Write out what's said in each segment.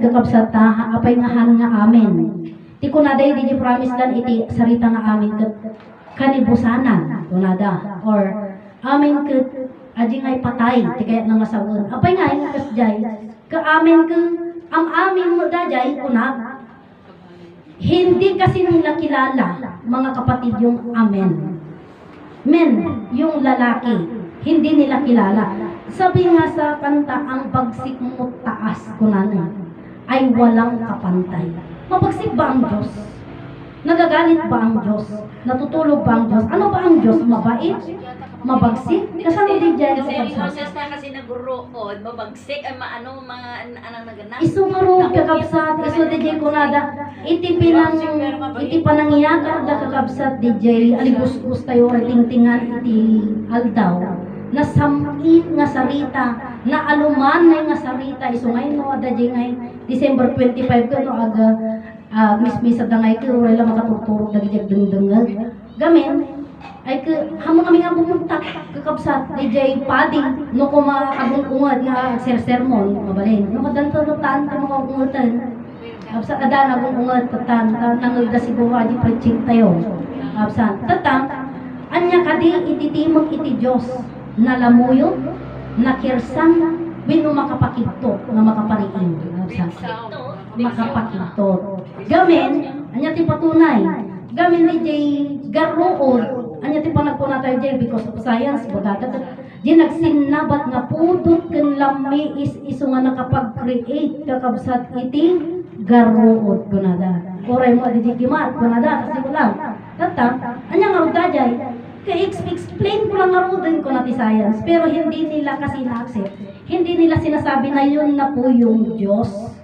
kakabsat ta apay nga han nga amin. Ti kunaday di promise lan iti sarita nga amin ket kanibusanan kunada or amin ket aji ngay patay ti kaya nga masawon. Apay nga nga kas jay ka amin ke am amin mo dajay kunat hindi kasi nila kilala mga kapatid yung amen. Men, yung lalaki, hindi nila kilala. Sabi nga sa kanta, ang bagsik mo taas kunanan ay walang kapantay. Mabagsik ba ang Diyos? Nagagalit ba ang Diyos? Natutulog ba ang Diyos? Ano ba ang Diyos? Mabait? Mabagsik? Kasano di dyan Kasi sa? Moses na kasi nagurukod, mabagsik, ay maano, mga an- anang naganap. Isu marog kakabsat, isu DJ kunada, iti pinang, iti panangyakar da kakabsat DJ, alibus-bus tayo tingtingan iti aldaw, na samit nga sarita, na aluman na nga sarita, isu ngay no, ada ngay, December 25 ko no, aga, uh, mismisa da ngay ko, wala makatuturo da gijag dengdengal, gamin, ay ke hamo kami nga pumunta kakabsat DJ Paddy no ko maagong ungad nga ser-sermon mabalin. No kadanto no tan ka mga ungutan kapsat ada agong ungad tatan nangag da siguro aji preaching tayo. Kapsat tatang anya kadi ititimog iti Dios nalamuyo nakirsan wino makapakito nga makapariin. Kapsat makapakito gamin anya ti patunay. Gamin ni Jay garuod anya ti panagpuna tayo Jay because of science bagata di nagsinabat nga pudot ken lami is isu nga nakapag-create kakabsat iti garuod kunada oray mo di gimat kunada kasi ulang tata anya nga udda Jay kaya explain ko lang nga ko na science pero hindi nila kasi na-accept hindi nila sinasabi na yun na po yung Diyos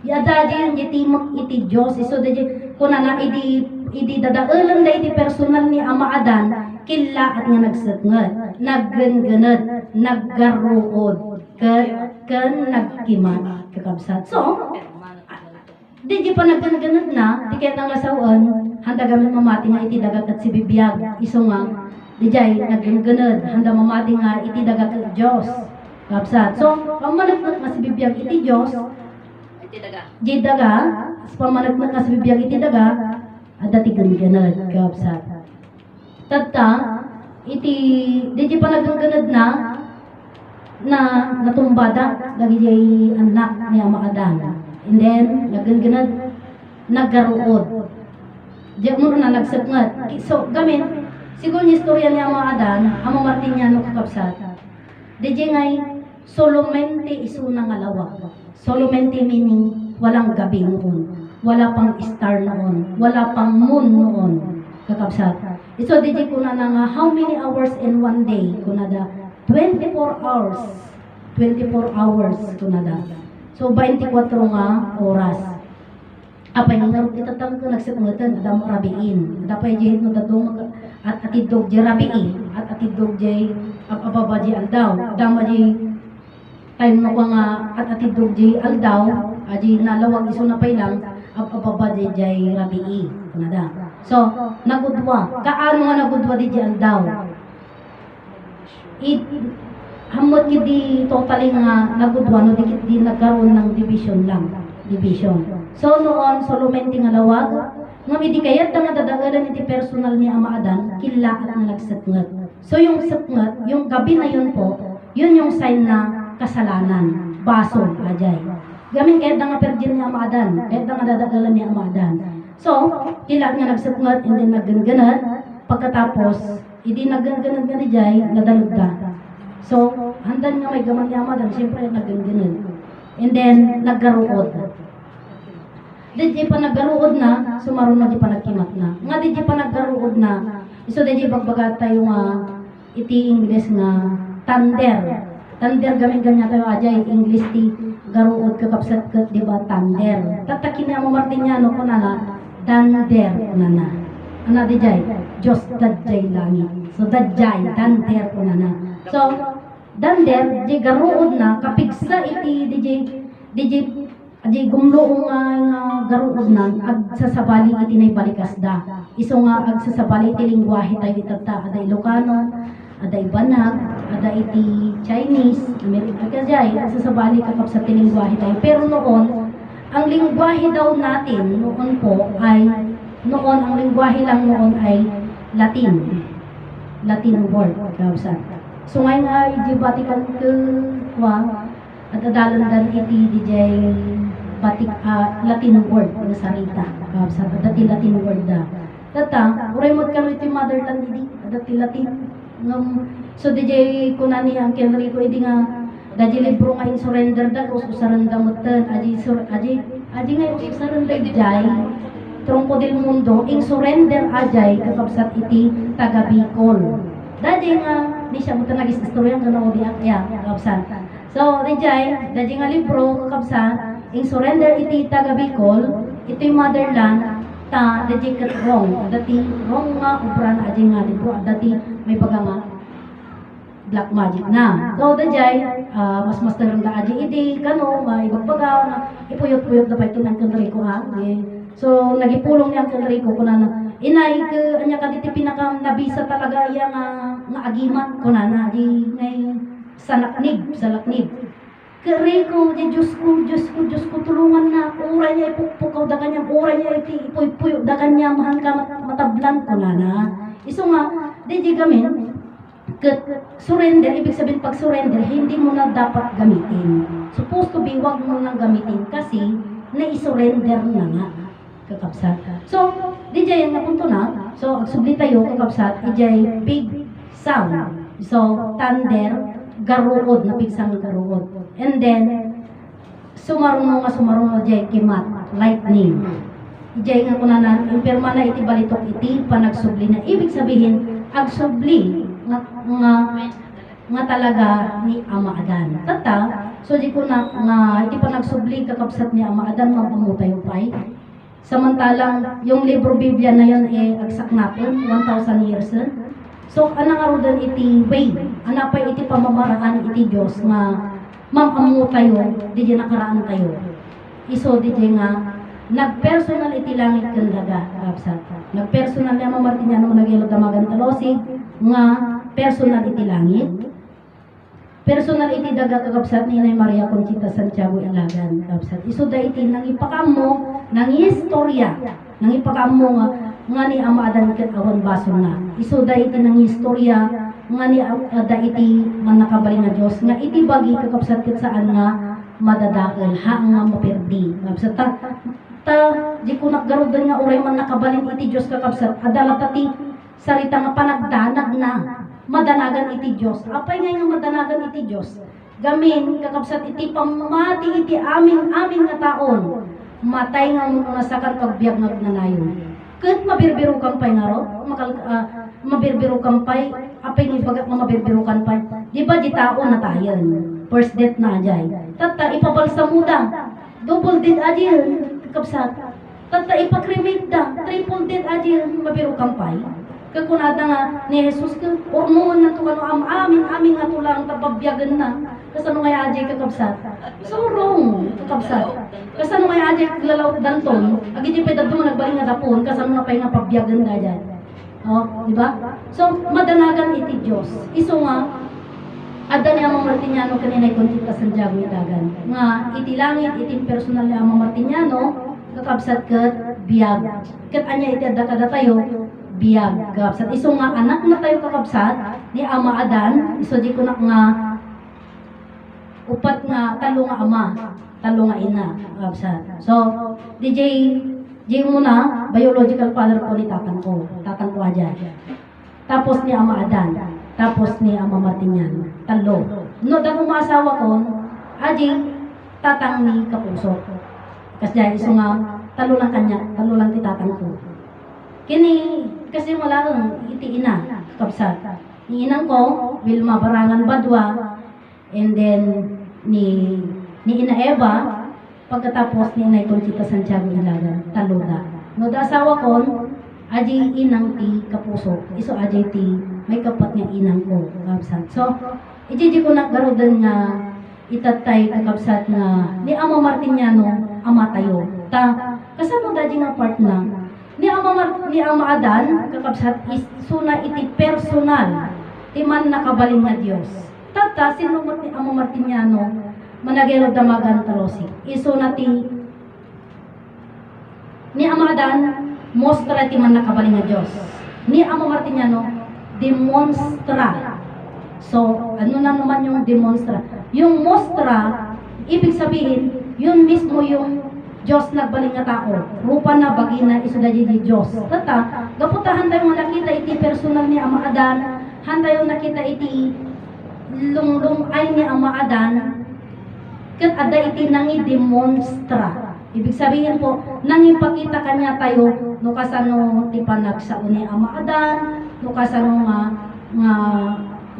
Yada di yung itimok iti Diyos. Iso di kuna na idi idi dadaulan da iti personal ni Ama Adan kila at nga nagsatngat, nagganganat, naggaruod, ken ken nagkiman kakabsat. So, di di pa nagganganat na, di kaya lasawan, handa gamit mamati nga iti dagat at si bibiyag. Iso nga, di jay nagganganat, handa mamati nga iti dagat at Diyos. Kakabsat. So, pamanagmat nga si bibiyag iti Diyos, Iti daga. Di daga, sa pamanagmat nga sa bibiyag iti daga, at dati ganganad, kapsat. Tata, iti, di di na, na natumbada, lagi jay anak ni Ama Adan. And then, nagganganad, naggaruod. Di mo na nagsatngat. So, gamin, siguro yung istorya ni Ama Adan, Ama Martiniano kakapsat, di di ngay, solamente isuna nga lawak. Solamente meaning walang gabi noon. Wala pang star noon. Wala pang moon noon. Kakabsat. Ito DJ ko na nga how many hours in one day? Kunada 24 hours. 24 hours kunada. So 24 nga oras. Apay nga nga itatang ko nagsitungatan adam rabiin. Dapay jay no dadong at atidog jay rabiin at atidog jay ababa jay aldaw. Adam jay time mo nga at atidog jay aldaw. Aji nalawag iso na pay lang ababa jay jay rabii kunada so nagudwa. Kaano nga nagudwa di jay aldaw? It hamot kidi totally nga nagudwa no di nagkaroon ng division lang. Division so noon solamente nga lawag nga midi kayat nga dadagalan iti personal ni Ama Adan kila at nga nagsatngat so yung satngat yung gabi na yun po yun yung sign na kasalanan. Baso, ajay. Gamin na nga perjin ni Amadan, kahit na nga dadagalan ni Amadan. So, kila nga nagsatngat, hindi nagganganat, pagkatapos, hindi nagganganat nga ni Jay, nadalog ka. So, handan nga may gaman ni Amadan, siyempre nagganganat. And then, naggaruod. Di pa naggaruod na, sumaron na di pa nagkimat na. Nga di pa naggaruod na, iso di bagbaga tayo nga, iti English nga, thunder. Tander gamin ganyan tayo ajay English ti garuod kakapsat kat di ba tander. Tatakin niya mo Martiniano ko na na dander na na. Ano di jay? Diyos dadjay langit. So dadjay, dander ko na na. So dander di garuod na kapigsa iti di jay di jay Adi gumlo nga nga garuod na ag sasabali iti nay balikas da. Iso nga ag sasabali iti lingwahe tayo itata aday Ilocano, aday Banag, ada iti Chinese, American kajay, ag sasabali kakap sa tilingwahe tayo. Pero noon, ang lingwahe daw natin noon po ay noon ang lingwahe lang noon ay Latin. Latin word kausan. So ngayon ay di Vatican ke kwa at adalan dan iti jay Batik ah, Latin word nga sarita kausan. Dati Latin word da. Tata, uray mo kano iti motherland idi dati Latin ngam so jay kunani ang Enrico idi nga Daji libro nga surrender da ko susaranda mutan aji sur aji aji nga surrender jay trungko del mundo in surrender ajay kakabsat iti taga Bicol. Daji nga di siya mutan nagis istorya nga no di akya kakabsat. So di jay daji nga libro kakabsat in surrender iti taga Bicol iti motherland ta daji kat wrong dati wrong nga ubra na aji nga libro dati may baga nga black magic na. So, dajay, ah, mas mas tarong da aji idi, kano, may ibagbaga, na ipuyot-puyot na pa ito ng kanri ko ha. Eh, So, nagipulong niya ang kanri ko, kuna na, inay, ka, anya ka diti pinaka nabisa talaga iya nga, nga agimat, kuna na, di, ngay, sanaknib, salaknib. Kari ko, di Diyos ko, Diyos ko, Diyos ko, tulungan na, uray niya ipukpukaw da kanya, uray niya iti ipuy-puyo da kanya, mahal ka mat- matablan, kuna na. Iso nga, di di gamin, Kat surrender, ibig sabihin pag surrender, hindi mo na dapat gamitin. Supposed to be, wag mo nang gamitin kasi na-surrender na nga kakapsat. So, di jay nga punto na. So, agsubli tayo kakapsat, ijay big sound. So, thunder, garuod na pigsang garuod. And then, sumaruno nga sumaruno jay kimat, lightning. Ijay nga kunanan, impirma na iti balitok iti panagsubli na. Ibig sabihin, agsubli nga, nga nga talaga ni Ama Adan. Tata, so di ko na nga iti panagsubli kakapsat ni Ama Adan mapamutay upay. Samantalang yung libro Biblia na yun eh agsak natin, 1,000 years na. So, anang arudan iti way, anapay iti pamamaraan iti Diyos nga mamamu tayo, di nakaraan tayo. Iso di nga nagpersonal iti langit ken daga kapsat. Nagpersonal ni Ama Martiniano nagilo damagan talosig nga personal iti langit. Personal iti daga kakapsat ni Inay Maria Conchita Santiago Ilagan kapsat. Iso da iti nang ipakamo nang istorya nang ipakamo nga nga ni Ama Adan ket awan baso nga. Iso da iti nang istorya nga ni uh, da iti man nakabali nga Dios nga iti bagi kakapsat ket saan nga madadakil. Ha nga maperdi. Kapsat ta ta di ko naggarudan nga uray man nakabalin iti Dios kakabsat adala tati sarita nga panagdanag na madanagan iti Dios apay nga nga madanagan iti Dios gamin kakabsat iti pamati iti amin amin nga taon. Matay nga mo nga sakan pagbiag nga nanayon ket mabirbiro kampay nga ro makal ah, mabirbiro kampay apay nga bagat nga mabirbiro kampay di ba di taon na tayon first death na ajay tata ipabalsa muda double dead ajay kapsat. Tata ipakremate da, triple dead aji mabiro kampay. Kakunada nga ni Jesus ka, ormoon na to kano am amin amin nga to lang tapabyagan na. Kasano nga aji kakabsat? So wrong, kakabsat. Kasano nga aji lalaw danton, agi di pedad mo nagbaling nga dapon, kasano na pay nga pabyagan nga dyan. Oh, di ba? So, madanagan iti Diyos. Iso nga, Ada ni Amang Martiniano kanina ay Conchita Santiago Ilagan. Nga iti langit, iti personal ni Amang Martiniano, kakabsat kat biyag. Kat anya iti adda tayo, biyag. Kakabsat. Iso nga anak na tayo kakabsat ni Ama Adan, iso di ko na nga upat nga talo nga ama, talo nga ina. Kakabsat. So, DJ, DJ muna, biological father ko ni tatang ko. Tatang ko aja. Tapos ni Ama Adan. Tapos ni Ama Martinyan. Talo. No, dahil umasawa ko, aji, tatang ni Kapuso. Kasi dahil iso nga, talo lang kanya, talo lang ti tatang ko. Kini, kasi wala kang iti ina, kapsat. Ni inang ko, Wilma Barangan Badwa, and then ni ni Ina Eva, pagkatapos ni Inay Conchita Santiago Ilagan, talo da. No, da asawa ko, aji inang ti kapuso, iso aji ti may kapat nga inang ko, kapsat. So, ijiji ko naggarudan nga itatay kakabsat nga ni Ama Martiniano, ama tayo. Ta, kasano daji nga part na, ni Ama, Mar ni Ama Adan, kakabsat, is suna iti personal, ti man nakabalin nga Dios. Tata, sinumot ni Ama Martiniano, managero damagan talosi. Iso na ti Ni Amadan, mostra ti man nakabaling nga Diyos. Ni Ama Martiniano, demonstra. So, ano na naman yung demonstra? Yung mostra, ibig sabihin, yun mismo yung Diyos nagbaling nga tao. Rupa na bagina isuda di Diyos. Tata, gaputahan tayo nga nakita iti personal ni Ama Adan, hantayo nakita iti lunglung ay ni Ama Adan, kat ada iti nangi demonstra. Ibig sabihin po, nangipakita kanya tayo no kasano ti panagsa ni Ama Adan, no kasano nga nga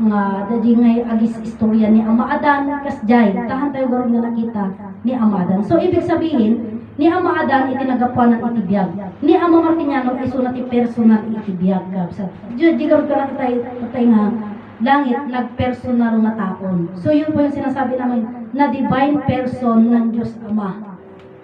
nga dadi ngay agis istorya ni Ama Adan kas jay tahan tayo garo nga nakita ni Ama Adan. So ibig sabihin ni Ama Adan iti nagapuan ng itibiyag. Ni Ama Martiniano iso na ti personal itibiyag. Sa di di garo ka tayo tayo nga langit nagpersonal nga taon. So yun po yung sinasabi namin na divine person ng Diyos Ama.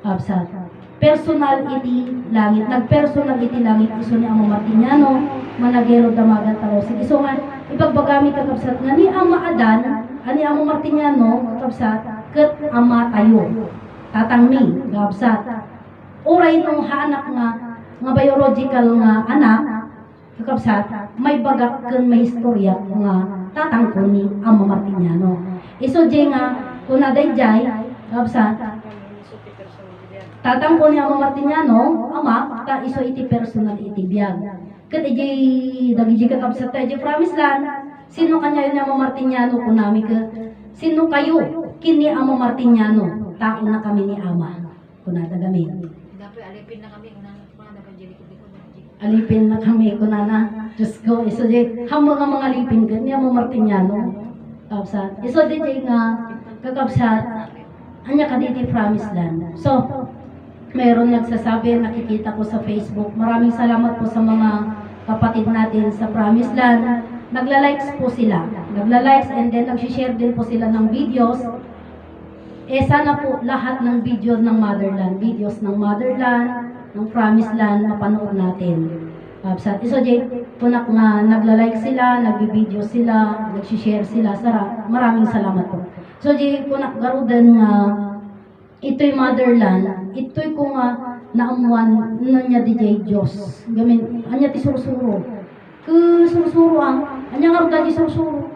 Absat. Personal iti langit. Nagpersonal iti langit. Iso ni Ama Martiniano, managero damagan talosig. Iso nga, ipagbagami kakabsat nga ni Ama Adan, ani Ama Martiniano, kakabsat, ket Ama tayo. Tatangmi, kakabsat. Uray nung hanak nga, nga biological nga anak, kakabsat, may bagak ken may istorya nga tatangkon ni Ama Martiniano. Iso jay nga, kunaday jay, kakabsat, tatang ko ni Ama Martiniano, ama, ta iso iti personal iti biyag. Kat iti, dagiji ka kapsat tayo, iti promise lang, sino kanya yun Ama Martiniano ko nami ka, sino kayo, kini Ama Martiniano, tao na kami ni Ama, kunada kami. Dapat alipin na kami. Una na dapat jeli ko dito. Alipin na kami, kunana, Diyos ko, iso di, hamo nga mga alipin ka, ni Ama Martiniano, kapsat. Iso di di nga, kakapsat, anya ka diti promise land. So, Meron nagsasabi, nakikita ko sa Facebook. Maraming salamat po sa mga kapatid natin sa Promised Land. Nagla-likes po sila. Nagla-likes and then nag-share din po sila ng videos. Eh sana po lahat ng video ng Motherland, videos ng Motherland, ng Promised Land, mapanood natin. Kapsat. So, Jay, punak nga nagla-like sila, nagbi-video sila, nag-share sila. Sara, maraming salamat po. So, Jay, punak garudan nga ito'y motherland, ito'y kung nga naamuan na niya DJ Diyos. Gamin, anya ti sursuro. Ku sursuro ang, anya nga rin di sursuro.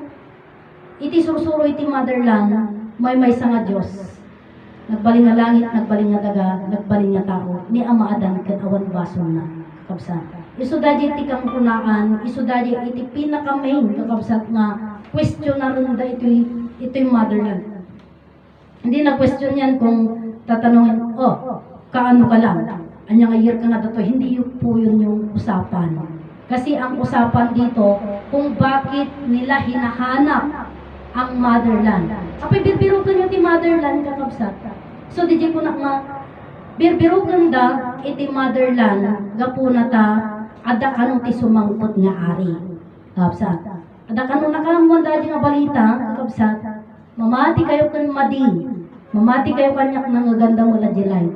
Iti sursuro iti motherland, may may nga Diyos. Nagbaling nga langit, nagbaling nga daga, nagbaling nga tao. Ni ama adan ken awan baso na. Kakabsat. Iso dadya iti kang kunaan, iso dadya iti pinaka-main kakabsat nga question na rin da ito'y ito'y motherland. Hindi na question yan kung tatanungin, oh, kaano ka lang? Anya nga year ka nga dato, hindi yun po yun yung usapan. Kasi ang usapan dito, kung bakit nila hinahanap ang motherland. Apay birbirugan yung ti motherland kakabsat. So di ko na nga, birbirugan da iti motherland, gapuna ta, ada kanong ti sumangkot nga ari. Kakabsat. Ada kanong nakamuan da nga balita, kakabsat. Mamati kayo kan madi. Mamati kayo kanyak ng gandang wala jilay.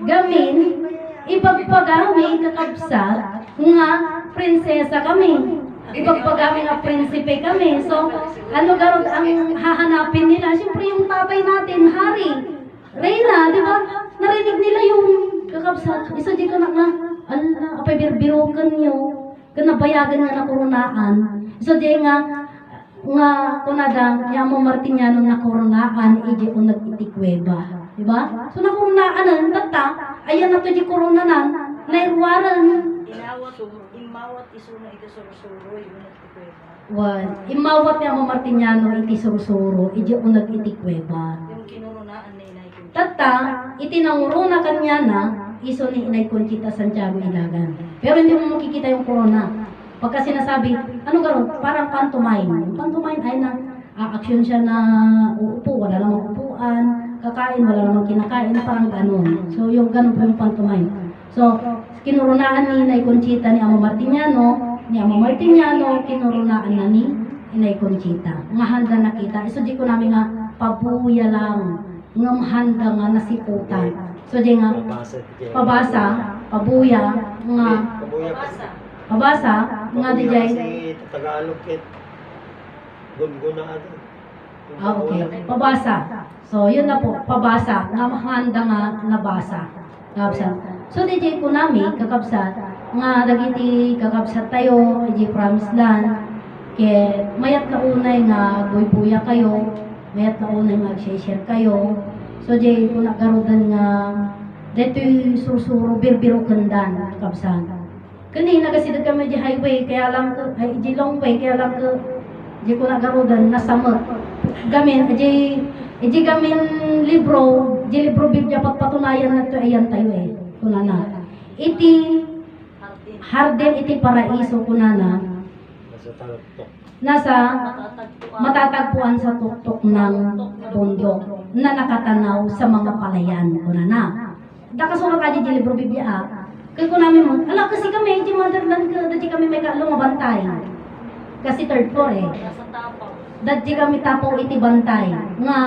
Gamin, ipagpagami kakabsat nga prinsesa kami. Ipagpagami nga prinsipe kami. So, ano garot ang hahanapin nila? Siyempre yung tatay natin, hari. Reyna, di ba? Narinig nila yung kakabsat. Isa di ka na nga, ala, apay birbirogan nyo. Kanabayagan nga na kurunaan. So, di nga, nga kunada yamo Martiniano na koronaan ije unag iti kuweba. Di ba? So na koronaan nan tata ayan na to di koronanan nairwaran. Inawat, imawat isuna ito sursuro, yun at ikuweba. Wan, imawat yamo Martiniano iti sursuro ije unag iti kuweba. Yung kinununaan na inay ko. Tata iti nanguruna kanya na iso ni Inay Conchita Santiago Ilagan. Pero hindi mo makikita yung corona. Pagka sinasabi, ano garo, parang pantomime. Yung pantomime ay na aaksyon siya na uupo, wala namang upuan, kakain, wala namang kinakain, parang ganun. So, yung ganun po yung pantomime. So, kinurunaan ni Inay Conchita ni Amo Martiniano, ni Amo Martiniano, kinurunaan na ni Inay Conchita. Nga handa nakita. So, di ko namin nga, pabuya lang. Nga handa nga nasiputan. So, di nga, Pabasa. pabuya, nga. Pabasa. nga di jay, Tagalog kit. Gunguna agad. Yung Ah, okay. Pabasa. So, yun na po, pabasa. Nga mahanda nga nabasa. Nabasa. So DJ ko nami kakabsat nga dagiti kakabsat tayo DJ promise land kay mayat na unay nga buy-buya kayo mayat na unay nga share kayo. So DJ ko nagarudan nga dito susuro birbiro kandan kakabsat kanina kasi kami di highway kaya lang ko ay di long way kaya lang di ko na samot gamin di di gamin libro di libro bibya patunayan na to ayan tayo eh kunana iti harden iti paraiso kunana talaktok. Nasa Matatagpuan. sa tuktok ng bundok na nakatanaw sa mga palayan kunana Dakasulat ka di libro bibya kaya ko namin mo ala kasi kami di motherland ka dati kami may kalong bantay kasi third floor eh. Dadji kami tapo iti bantay nga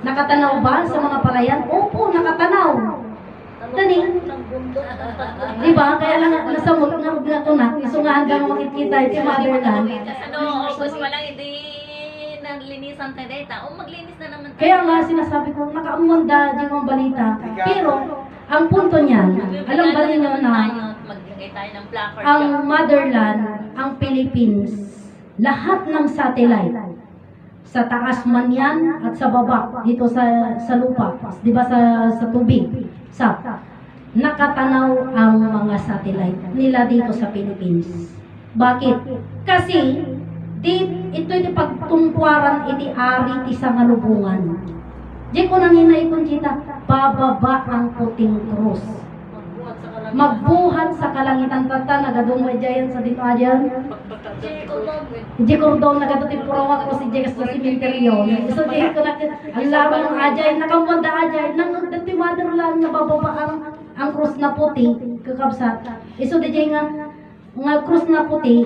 nakatanaw ba sa mga palayan? Opo, nakatanaw. Tani, Ng ng di ba? Kaya lang nasamot nga nga ko na. Iso nga hanggang makikita iti motherland. Ano, August pa lang, hindi naglinisan tayo data. O maglinis na naman tayo. Kaya nga sinasabi ko, nakaumanda di ko ang balita. Pero, ang punto niyan, alam ba ninyo na ng ang motherland, ang Philippines, lahat ng satellite, sa taas man yan at sa baba, dito sa sa lupa, di ba sa, sa tubig, sa nakatanaw ang mga satellite nila dito sa Philippines. Bakit? Kasi di, ito iti pagtungkuaran iti ari ti sa ngalubungan. Di ko naninay kung kita, ang puting krus Magbuhat sa kalangitan. tata nagadungway jayan sa dito eh. Di kordon nagatuti purawa ko si Jegas sa simenteryo so di ko na laro ng ajay nakamwanda ajay nang dati motherland na bababa ang ang cross na puti kakabsat iso di jay nga nga cross na puti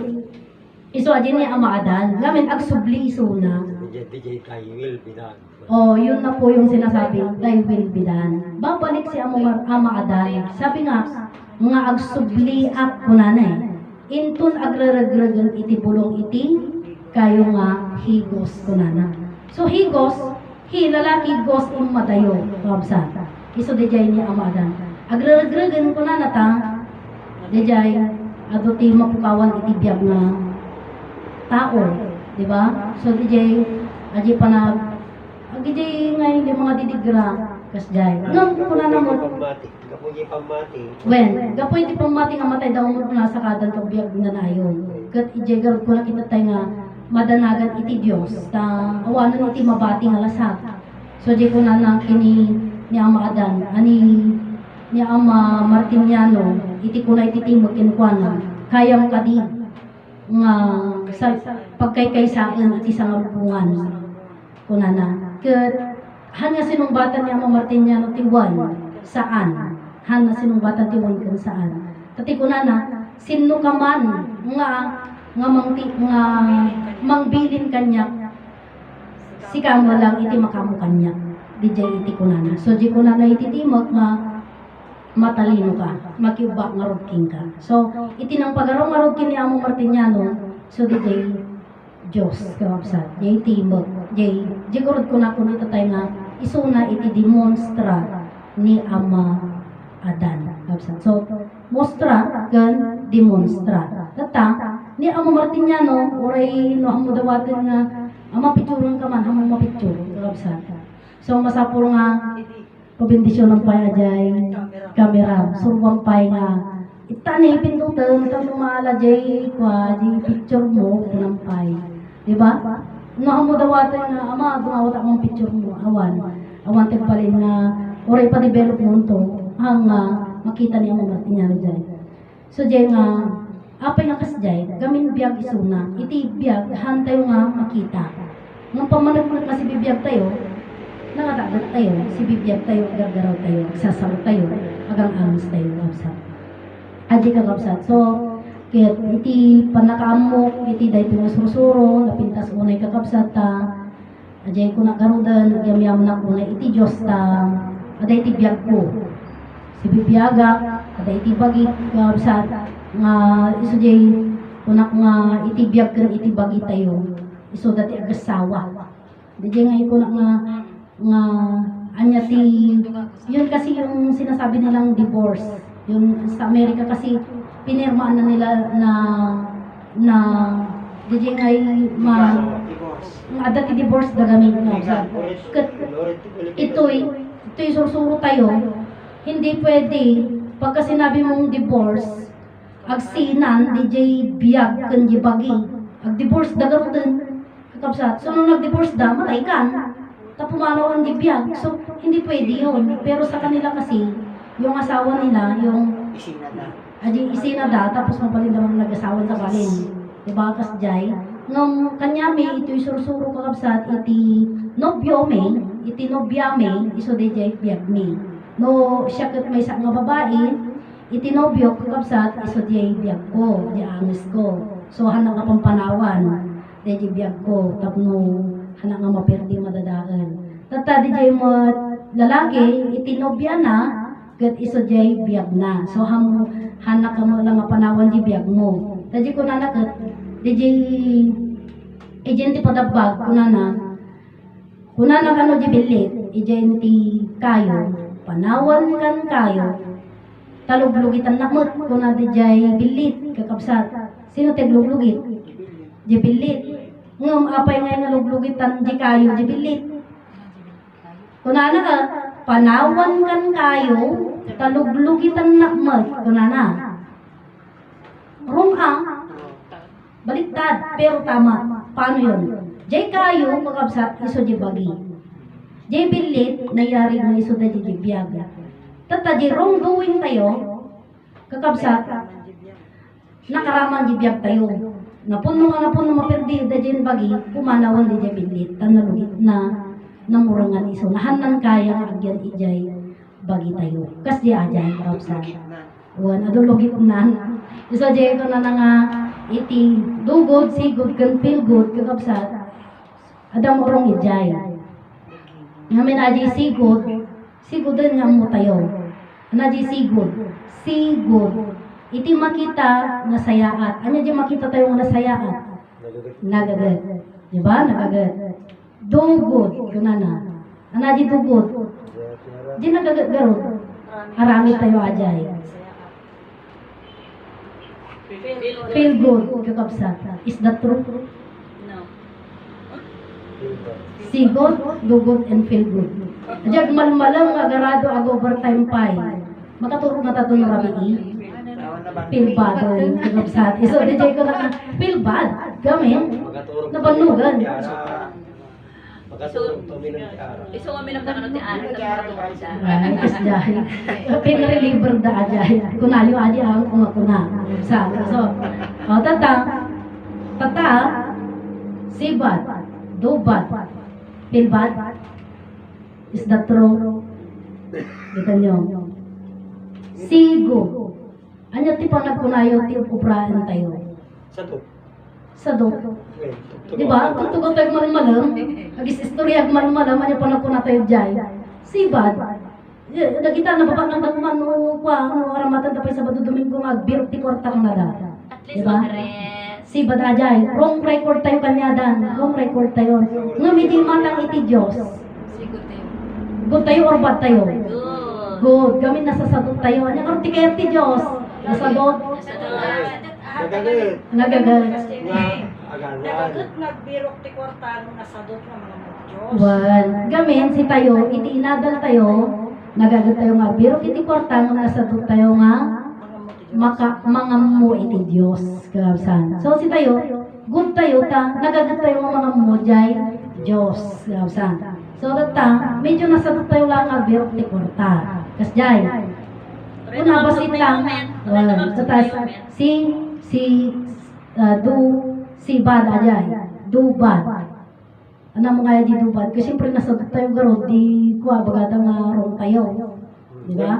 iso ajay ni amaadan ngamin ag subli iso na DJ tayo will be done. Oh, yun na po yung sinasabi, thy will be done. Babalik si Amar Ama Adan. Sabi nga, nga agsubli ak kunanay. Intun agraragragan iti bulong iti, kayo nga higos kunana. So higos, hi lalaki gos im madayo, kabsa. Iso dijay ni Ama Adan. Agraragragan kunana ta, dijay, ado ti mapukawan iti biyag nga tao, di ba? So DJ, aji pa na, aji ngayon yung mga didigra, kas jay. Ngam ko na naman, Pamati. Kapuji pamati. when, gapoy ti pamati nga matay daw mo na sa kadang kabiyag na nayon. Kat ijegal ko na kita tayo nga, madanagan iti Diyos, ta awanan iti mabati nga lasag. So di ko na nang kini ni Ama Adan, ani ni Ama Martiniano, iti ko na iti timog kinukuanan, kayang kadi nga sa pagkaykaysaan iti sa ngalupungan kunana. Ket han nga sinumbatan ni Ama Martiniano ti Juan saan? Han nga sinumbatan ti Juan kan saan? Tati kunana, sino ka man nga nga mangti nga mangbilin kanya si kamo lang iti makamu kanya dijay iti kunana so di kunana iti timok nga matalino ka makiuba nga rugking ka so iti nang pagaro nga rugking ni amo Martiniano so dijay Diyos kawapsat jay timok jay jay kurod ko na kuno tayo nga isuna iti demonstra ni ama Adan. Kawapsat so mostra gan demonstra. Tata ni amo Martiniano oray no amo dawaten nga ama picturon ka man amo mapicture. Kawapsat so masapul nga pabindisyon ng payajay kamera surwang pay nga itani pindutan ito lumala jay kwa di picture mo ng pay di ba no amo dawatan nga ama gumawat akong picture mo awan. Awan tagpalin nga oray pa develop mo to. Ang ah, makita niya mo Martiniano jay so jay nga apay nga kasjay gamin biyag isuna iti biyag hantay nga makita. Nung pamanagpunat kasi bibiyag tayo nakadagat tayo, si bibiyag tayo, gargaraw tayo, sasaro tayo, agang angis tayo, kapsat. Adi ka kapsat. So, kaya iti panakaamok, iti dahi pinusuro, napintas unay ka kapsat ta, Ajay ko na karudan, yam-yam na ko na iti Diyos ta, aday iti biyag ko. Si bibiyaga, aday iti bagi, kapsat, nga iso jay, kunak nga iti biyag kan iti bagi tayo, iso dati agasawa. Di jay nga ikunak nga, nga anya ti yun kasi yung sinasabi nilang divorce. Yun sa Amerika kasi pinirmaan na nila na na DJ ay ma nga dati divorce na gamit sa kat ito'y ito'y susuro tayo. Hindi pwede pagka sinabi mong divorce ag sinan DJ biyag kan bagi ag divorce da garutin kakabsat so nung nag-divorce da matay kan tapumanaw ang biyag so hindi pwede yun. Pero sa kanila kasi yung asawa nila yung Adi isina da, tapos mapalit naman nag-asawa sa balin. Diba, kas jay? Ngam kanya may ito'y sursuro kakabsat, iti nobyo me, iti nobya me, iso de jay biyag me. No, siya kat may sa nga babae, iti nobyo kakabsat, iso jay biyag ko, di angis ko. So, hanang ka pampanawan, de jay biyag ko, tapno, hanang nga maperdi madadaan. Tata di jay mo lalaki, iti nobya na, kat iso jay biyag na. So, ham, hanak ka mo lang nga panawan di biyag mo. Tadi ko na nakat, di jay, ejenti padabag, kunana, kunana kano di bilit, ejenti kayo, panawan kan kayo, talugblugitan nakmut, kuna di jay bilit, kakabsat. Sino tagluglugit? Di bilit. Ngam, apay nga nga luglugitan di kayo, di bilit. Kunana ka, panawan kan kayo, taluglugitan nakmut, kunana. Wrong ang, baliktad, pero tama. Paano yun? Jay kayo, kakabsat, iso di bagi. Jay bilit, nayari nga iso da di biyaga. Tata, di wrong doing tayo, kakabsat, nakaraman di biyag tayo. Napuno nga napuno maperdi, da di bagi, pumanawan di jay bilit, tanalugit na, namurangan iso. Nahanan kaya agyan ijay bagi tayo. Kas di ajay, kakabsat. Wan, adulogit na. Isa jay ko na nga iti dugod, sigod, kan feel good, kakabsat. Adam urong ijay. Ngamin aji sigod, sigod din nga mo tayo. Anaji sigod, sigod. Iti makita nga sayaat. Ano di makita tayo nga sayaat? Nagagat. Di ba? Nagagat. Dugod, kunana. Dugod. Di nagagat garot. Arami tayo ajay. Feel good, kakabsat. Is that true? No. Sigod, dugod, and feel good. Diyan malmalang agarado ag overtime pay. Makaturo na tato yung rabi Feel bad o kakabsat. Iso, di ko na feel bad. Gamin. Nabanugan. Makatulog kami ng tiara. Iso lang ano ti Ana sa katungkol siya. Ay, is jahay. Pinreliver da ajay. Kunayo aji ang kumakuna. Sa, so, o tata, tata, sibad, dubad, feel bad. Is that true? Kita nyo. Sigo. Anya ti pa nagkunayo ti uprahan tayo. Sa to. Sa do. Di ba? Tutugo tayo malmalam. Agis istorya ag malmalam. Anya pa nagkuna tayo jay. Sibad. Yeah, Nakita na baba ng bagman no kwa no aramatan tapay sa Domingo nga birok ti kwarta kang nada. At least Diba? Mares. Si Badajay, wrong record tayo kanyadan, wrong record tayo. Nga midi matang iti Diyos. Good tayo or bad tayo? Good. Good. Kami nasasagot tayo. Ano kang tikaya ti Diyos? Nasagot? Sa doon. Nagalit. Nga. Nagagat nagbirok ti kwartano nasadot nga mga Diyos. Well, gamin si tayo, iti inadal tayo, nagagat tayo nga biro iti kwarta nga nasagot tayo nga ti maka mga mo iti Dios kabsan. So si tayo, good tayo ta nagagat tayo nga mga mo jay Dios kabsan. So ta medyo nasagot tayo lang nga biro iti kwarta. Kas jay. Una basit lang. Well, so tas si si uh, du si bad ajay. Du bad. Ano kaya di du bad? Kasi siyempre nasagot tayo garod di kuha bagada nga wrong tayo. Di ba?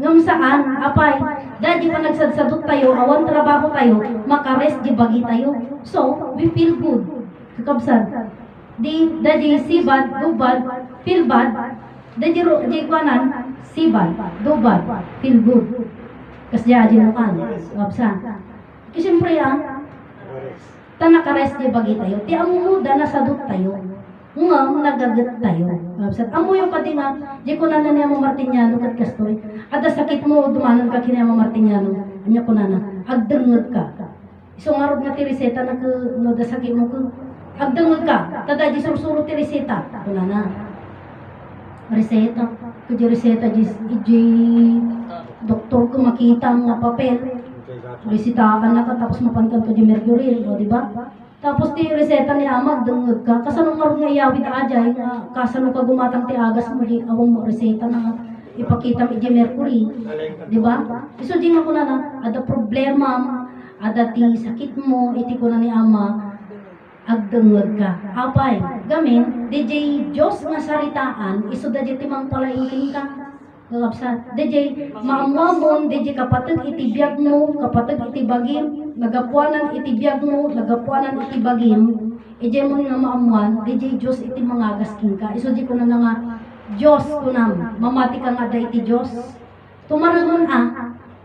Ngam saan, apay, dahil pa nagsadsadot tayo, awan trabaho tayo, makarest di bagi tayo. So, we feel good. Kakabsan. Di, dahil si bad, do bad, feel bad. Dahil ro, di kwanan, si bad, do bad, feel good. Kasi di mo kan, kakabsan. Kasi siyempre ah, ta nakarest di bagi tayo. Ti ang muda nasadot tayo. nga nagagat tayo. Kapsat amo yung pati nga di ko na niya mo Martiniano kat kastoy. Ada sakit mo dumanon ka kini mo Martiniano. Anya ko na na agdenged ka. So ngarod nga ti reseta na no da sakit mo ko agdenged ka. Tada di sursuro ti reseta. Kuna na. Reseta. Di reseta di doktor ko makita ang nga papel. Resitakan na ka tapos mapankan ko di mercury, o di ba? Tapos ti reseta ni amag dengeg ka kasano nga nga iyawit ajay kasano ka gumatang ti agas mo di awong mo reseta na ipakita mi di mercury. Di ba? Iso di nga ko na na ada problema ada ti sakit mo iti ko na ni ama agdengeg ka. Apay, gamin, DJ Diyos nga saritaan, iso da di timang palaingking ka. Gagapsa, DJ, maamamon, DJ kapatid iti biyag mo, kapatid iti bagim, nagapuanan iti biyag mo, nagapuanan iti bagim, ije mo nga maamuan, DJ Diyos iti mga gasking ka. Iso di ko na nga, Diyos ko na, mamati ka nga da iti Diyos. Tumarangon a,